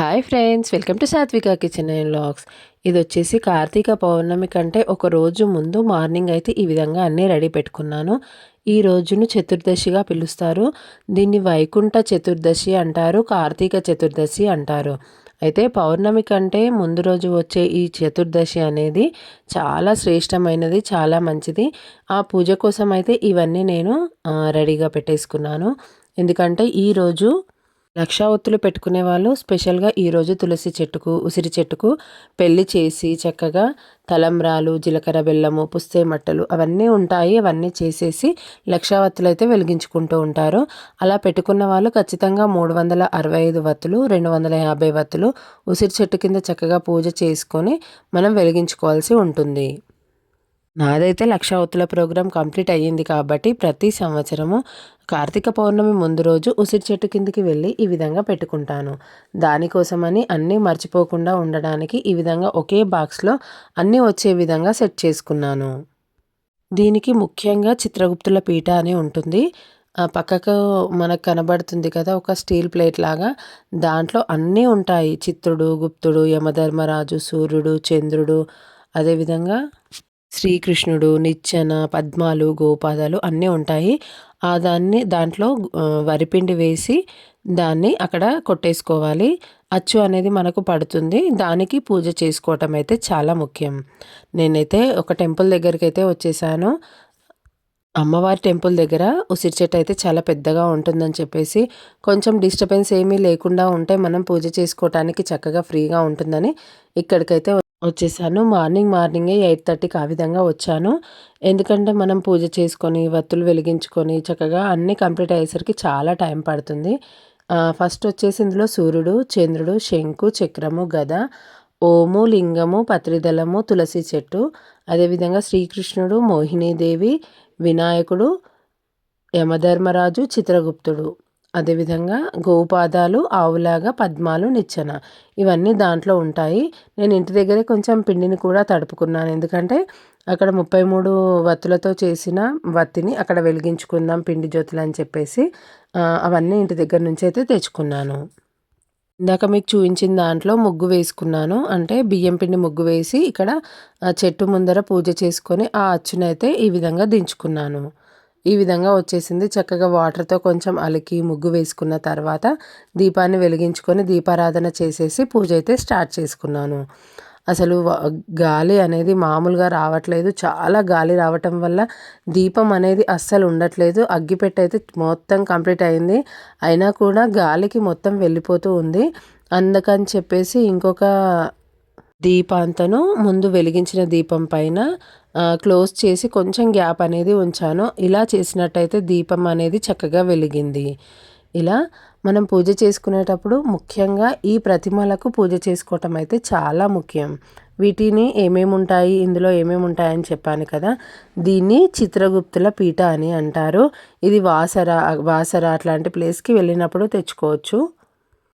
Hi friends welcome to Satvika kitchen and vlogs ఇది వచ్చేసి కార్తీక పౌర్ణమి కంటే ఒక రోజు ముందు మార్నింగ్ అయితే ఈ విధంగా అన్నీ రెడీ పెట్టుకున్నాను. ఈ రోజును చతుర్దశిగా పిలుస్తారు. దీన్ని వైకుంఠ చతుర్దశి అంటారు కార్తీక చతుర్దశి అంటారు. అయితే పౌర్ణమి కంటే ముందు రోజు వచ్చే ఈ చతుర్దశి అనేది చాలా శ్రేష్టమైనది చాలా మంచిది. ఆ పూజ కోసం అయితే ఇవన్నీ నేను రెడీగా పెట్టేసుకున్నాను. ఎందుకంటే ఈరోజు రక్షా ఒత్తులు పెట్టుకునే వాళ్ళు స్పెషల్గా ఈరోజు తులసి చెట్టుకు ఉసిరి చెట్టుకు పెళ్ళి చేసి చక్కగా తలంబ్రాలు జీలకర్ర బెల్లము పుస్తే మట్టలు అవన్నీ ఉంటాయి. అవన్నీ చేసేసి లక్షావత్తులు అయితే వెలిగించుకుంటూ ఉంటారు. అలా పెట్టుకున్న వాళ్ళు ఖచ్చితంగా మూడు వందల అరవై ఐదు వత్తులు రెండు వందల యాభై వత్తులు ఉసిరి చెట్టు కింద చక్కగా పూజ చేసుకొని మనం వెలిగించుకోవాల్సి ఉంటుంది. నాదైతే లక్ష ఒత్తుల ప్రోగ్రాం కంప్లీట్ అయ్యింది కాబట్టి ప్రతి సంవత్సరము కార్తీక పౌర్ణమి ముందు రోజు ఉసిరి చెట్టు కిందికి వెళ్ళి ఈ విధంగా పెట్టుకుంటాను. దానికోసమని అన్నీ మర్చిపోకుండా ఉండడానికి ఈ విధంగా ఒకే బాక్స్లో అన్నీ వచ్చే విధంగా సెట్ చేసుకున్నాను. దీనికి ముఖ్యంగా చిత్రగుప్తుల పీఠ అని ఉంటుంది. పక్కకు మనకు కనబడుతుంది కదా ఒక స్టీల్ ప్లేట్ లాగా. దాంట్లో అన్నీ ఉంటాయి. చిత్రుడు గుప్తుడు యమధర్మరాజు సూర్యుడు చంద్రుడు అదేవిధంగా శ్రీకృష్ణుడు నిచ్చెన పద్మాలు గోపాదాలు అన్నీ ఉంటాయి. ఆ దాన్ని దాంట్లో వరిపిండి వేసి దాన్ని అక్కడ కొట్టేసుకోవాలి. అచ్చు అనేది మనకు పడుతుంది. దానికి పూజ చేసుకోవటం అయితే చాలా ముఖ్యం. నేనైతే ఒక టెంపుల్ దగ్గరికి అయితే వచ్చేసాను. అమ్మవారి టెంపుల్ దగ్గర ఉసిరి చెట్టు అయితే చాలా పెద్దగా ఉంటుందని చెప్పేసి కొంచెం డిస్టర్బెన్స్ ఏమీ లేకుండా ఉంటే మనం పూజ చేసుకోవటానికి చక్కగా ఫ్రీగా ఉంటుందని ఇక్కడికైతే వచ్చేసాను. మార్నింగ్ మార్నింగే ఎయిట్ థర్టీకి ఆ విధంగా వచ్చాను. ఎందుకంటే మనం పూజ చేసుకొని వత్తులు వెలిగించుకొని చక్కగా అన్నీ కంప్లీట్ అయ్యేసరికి చాలా టైం పడుతుంది. ఫస్ట్ వచ్చేసి ఇందులో సూర్యుడు చంద్రుడు శంకు చక్రము గద ఓము లింగము పత్రిదళము తులసి చెట్టు. అదేవిధంగా శ్రీకృష్ణుడు మోహినీదేవి వినాయకుడు యమధర్మరాజు చిత్రగుప్తుడు. అదేవిధంగా గోపాదాలు ఆవులాగా పద్మాలు నిచ్చెన ఇవన్నీ దాంట్లో ఉంటాయి. నేను ఇంటి దగ్గరే కొంచెం పిండిని కూడా తడుపుకున్నాను. ఎందుకంటే అక్కడ ముప్పై మూడు వత్తులతో చేసిన వత్తిని అక్కడ వెలిగించుకుందాం పిండి జ్యోతులు అని చెప్పేసి అవన్నీ ఇంటి దగ్గర నుంచి అయితే తెచ్చుకున్నాను. ఇందాక మీకు చూపించిన దాంట్లో ముగ్గు వేసుకున్నాను. అంటే బియ్యం పిండి ముగ్గు వేసి ఇక్కడ చెట్టు ముందర పూజ చేసుకొని ఆ అచ్చునైతే ఈ విధంగా దించుకున్నాను. ఈ విధంగా వచ్చేసింది. చక్కగా వాటర్తో కొంచెం అలికి ముగ్గు వేసుకున్న తర్వాత దీపాన్ని వెలిగించుకొని దీపారాధన చేసేసి పూజ అయితే స్టార్ట్ చేసుకున్నాను. అసలు గాలి అనేది మామూలుగా రావట్లేదు. చాలా గాలి రావటం వల్ల దీపం అనేది అస్సలు ఉండట్లేదు. అగ్గిపెట్టె అయితే మొత్తం కంప్లీట్ అయింది. అయినా కూడా గాలికి మొత్తం వెళ్ళిపోతూ ఉంది. అందుకని చెప్పేసి ఇంకొక దీపాంతను ముందు వెలిగించిన దీపం పైన క్లోజ్ చేసి కొంచెం గ్యాప్ అనేది ఉంచాను. ఇలా చేసినట్టయితే దీపం అనేది చక్కగా వెలిగింది. ఇలా మనం పూజ చేసుకునేటప్పుడు ముఖ్యంగా ఈ ప్రతిమలకు పూజ చేసుకోవటం అయితే చాలా ముఖ్యం. వీటిని ఏమేమి ఉంటాయి ఇందులో ఏమేమి ఉంటాయని చెప్పాను కదా. దీన్ని చిత్రగుప్తుల పీఠ అని అంటారు. ఇది వాసర వాసర అట్లాంటి ప్లేస్కి వెళ్ళినప్పుడు తెచ్చుకోవచ్చు.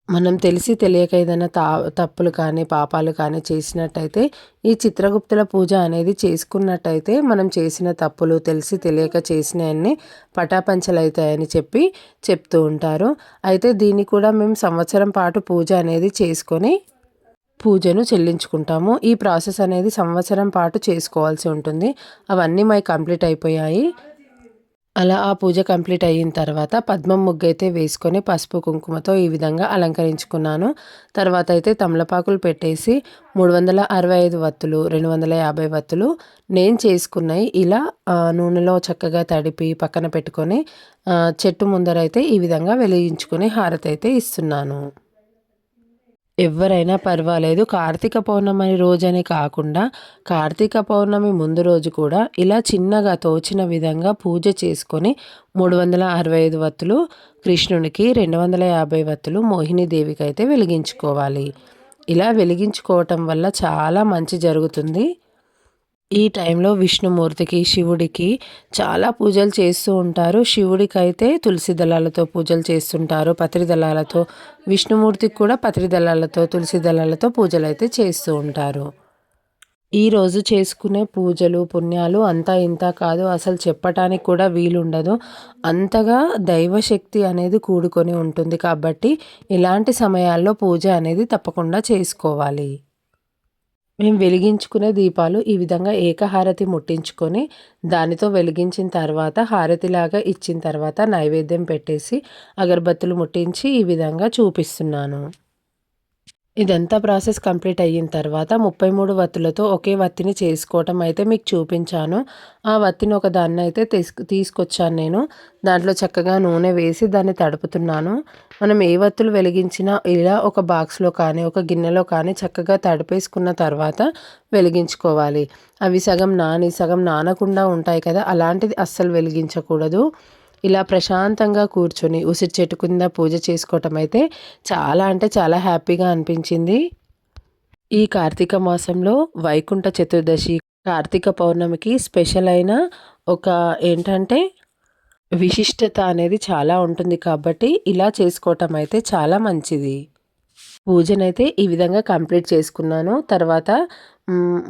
మనం తెలిసి తెలియక ఏదైనా తా తప్పులు కానీ పాపాలు కానీ చేసినట్టయితే ఈ చిత్రగుప్తుల పూజ అనేది చేసుకున్నట్టయితే మనం చేసిన తప్పులు తెలిసి తెలియక చేసినవన్నీ పటాపంచలవుతాయని చెప్పి చెప్తూ ఉంటారు. అయితే దీన్ని కూడా మేము సంవత్సరం పాటు పూజ అనేది చేసుకొని పూజను చెల్లించుకుంటాము. ఈ ప్రాసెస్ అనేది సంవత్సరం పాటు చేసుకోవాల్సి ఉంటుంది. అవన్నీ మై కంప్లీట్ అయిపోయాయి. అలా ఆ పూజ కంప్లీట్ అయిన తర్వాత పద్మం ముగ్గు అయితే వేసుకొని పసుపు కుంకుమతో ఈ విధంగా అలంకరించుకున్నాను. తర్వాత అయితే తమలపాకులు పెట్టేసి మూడు వందల అరవై ఐదు వత్తులు రెండు వందల యాభై వత్తులు నేను చేసుకున్నాయి. ఇలా నూనెలో చక్కగా తడిపి పక్కన పెట్టుకొని చెట్టు ముందరైతే ఈ విధంగా వెలిగించుకొని హారతి అయితే ఇస్తున్నాను. ఎవరైనా పర్వాలేదు. కార్తీక పౌర్ణమి రోజనే కాకుండా కార్తీక పౌర్ణమి ముందు రోజు కూడా ఇలా చిన్నగా తోచిన విధంగా పూజ చేసుకొని మూడు వందల అరవై ఐదు వత్తులు కృష్ణునికి రెండు వందల యాభై వత్తులు మోహినీదేవికి అయితే వెలిగించుకోవాలి. ఇలా వెలిగించుకోవటం వల్ల చాలా మంచి జరుగుతుంది. ఈ టైంలో విష్ణుమూర్తికి శివుడికి చాలా పూజలు చేస్తూ ఉంటారు. శివుడికి అయితే తులసి దళాలతో పూజలు చేస్తుంటారు. పత్రి దళాలతో విష్ణుమూర్తికి కూడా పత్రి దళాలతో తులసి దళాలతో పూజలు అయితే చేస్తూ ఉంటారు. ఈరోజు చేసుకునే పూజలు పుణ్యాలు అంతా ఇంత కాదు. అసలు చెప్పటానికి కూడా వీలుండదు. అంతగా దైవశక్తి అనేది కూడుకొని ఉంటుంది కాబట్టి ఇలాంటి సమయాల్లో పూజ అనేది తప్పకుండా చేసుకోవాలి. మేము వెలిగించుకునే దీపాలు ఈ విధంగా ఏకహారతి ముట్టించుకొని దానితో వెలిగించిన తర్వాత హారతిలాగా ఇచ్చిన తర్వాత నైవేద్యం పెట్టేసి అగరబత్తులు ముట్టించి ఈ విధంగా చూపిస్తున్నాను. ఇదంతా ప్రాసెస్ కంప్లీట్ అయిన తర్వాత ముప్పై మూడు వత్తులతో ఒకే వత్తిని చేసుకోవటం అయితే మీకు చూపించాను. ఆ వత్తిని ఒక దాన్ని అయితే తీసుకొచ్చాను నేను. దాంట్లో చక్కగా నూనె వేసి దాన్ని తడుపుతున్నాను. మనం ఏ వత్తులు వెలిగించినా ఇలా ఒక బాక్స్లో కానీ ఒక గిన్నెలో కానీ చక్కగా తడిపేసుకున్న తర్వాత వెలిగించుకోవాలి. అవి సగం నాని సగం నానకుండా ఉంటాయి కదా అలాంటిది అస్సలు వెలిగించకూడదు. ఇలా ప్రశాంతంగా కూర్చొని ఉసిరి చెట్టు కింద పూజ చేసుకోవటం అయితే చాలా అంటే చాలా హ్యాపీగా అనిపించింది. ఈ కార్తీక మాసంలో వైకుంఠ చతుర్దశి కార్తీక పౌర్ణమికి స్పెషల్ అయిన ఒక ఏంటంటే విశిష్టత అనేది చాలా ఉంటుంది కాబట్టి ఇలా చేసుకోవటం అయితే చాలా మంచిది. పూజనైతే ఈ విధంగా కంప్లీట్ చేసుకున్నాను. తర్వాత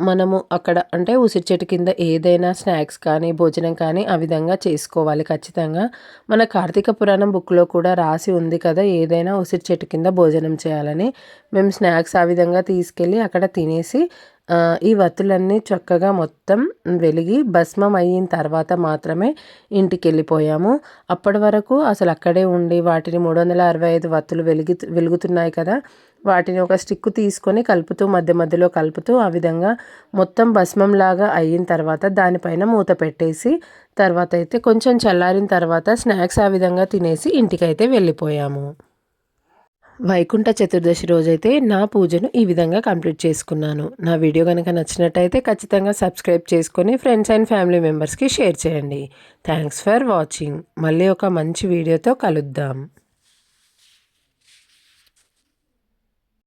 మనము అక్కడ అంటే ఉసిరి చెట్టు కింద ఏదైనా స్నాక్స్ కానీ భోజనం కానీ ఆ విధంగా చేసుకోవాలి ఖచ్చితంగా. మన కార్తీక పురాణం బుక్లో కూడా రాసి ఉంది కదా ఏదైనా ఉసిరి చెట్టు కింద భోజనం చేయాలని. మేము స్నాక్స్ ఆ విధంగా తీసుకెళ్ళి అక్కడ తినేసి ఈ వత్తులన్నీ చక్కగా మొత్తం వెలిగి భస్మం అయిన తర్వాత మాత్రమే ఇంటికి వెళ్ళిపోయాము అప్పటి వరకు అసలు అక్కడే ఉండి వాటిని మూడు వందల అరవై ఐదు వత్తులు వెలిగి వెలుగుతున్నాయి కదా వాటిని ఒక స్టిక్ తీసుకొని కలుపుతూ మధ్య మధ్యలో కలుపుతూ ఆ విధంగా మొత్తం భస్మంలాగా అయిన తర్వాత దానిపైన మూత పెట్టేసి తర్వాత అయితే కొంచెం చల్లారిన తర్వాత స్నాక్స్ ఆ విధంగా తినేసి ఇంటికైతే వెళ్ళిపోయాము. వైకుంఠ చతుర్దశి రోజైతే నా పూజను ఈ విధంగా కంప్లీట్ చేసుకున్నాను. నా వీడియో కనుక నచ్చినట్టయితే ఖచ్చితంగా సబ్స్క్రైబ్ చేసుకొని ఫ్రెండ్స్ అండ్ ఫ్యామిలీ మెంబర్స్కి షేర్ చేయండి. Thanks for watching. మళ్ళీ ఒక మంచి వీడియోతో కలుద్దాం.